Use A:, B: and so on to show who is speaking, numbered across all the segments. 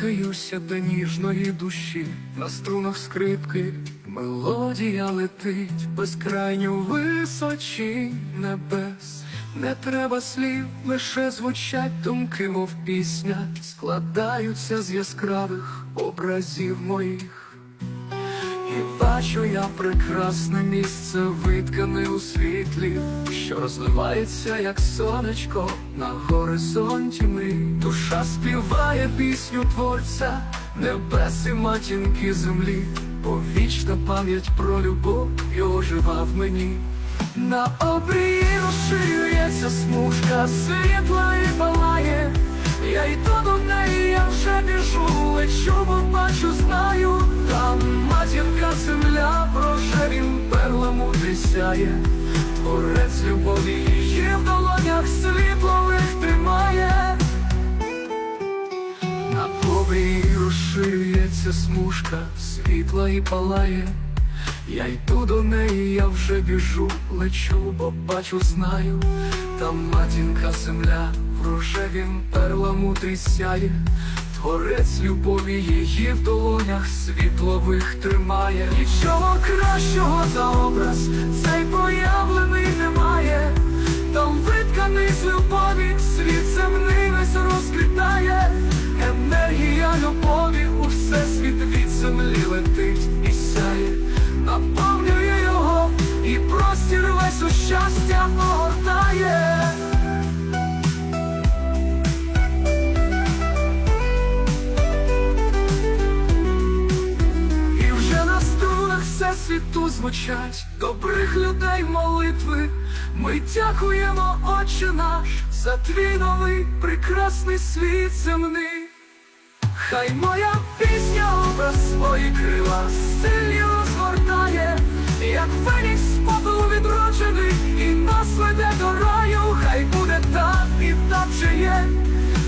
A: торкнувся до ніжної душі, на струнах скрипки мелодія летить безкрайню височі небес. Не треба слів, лише звучать думки, мов пісня, складаються з яскравих образів моїх. І бачу я прекрасне місце, виткане у світлі, що розливається, як сонечко на горизонті мрій. Душа співає пісню творця, небес і матінки землі, повічна пам'ять про любов і ожива в мені. На обрії розширюється смужка, світла і палає. Я йду до неї, я вже біжу, лечу, бо бачу, матінка земля рожевім перламутрі сяє, творець любові її в долонях світлових тримає. На обрії розширюється смужка, світла і палає. Я йду до неї, я вже біжу, лечу, бо бачу, знаю, там матінка земля в рожевім перламутрі сяє, творець любові її в долонях світлових тримає. Кращого за образ, цей проявлений немає, там витканий з любові, світ земний весь розквітає, енергія любові у всесвіт від землі летить і сяє. Наповнює його, і простір весь у щастя звучать добрих людей молитви. Ми дякуємо, Отче наш, за твій новий прекрасний світ земний. Хай моя пісня образ свої крила сильні розгортає, як фенікс попелу відроджений, і нас веде до раю, хай буде так і так же є.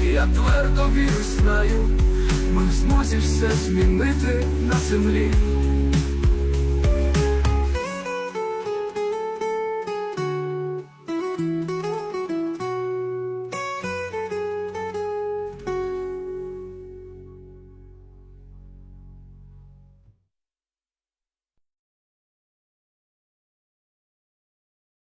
A: Я твердо вірю, знаю, ми в змозі все змінити на землі.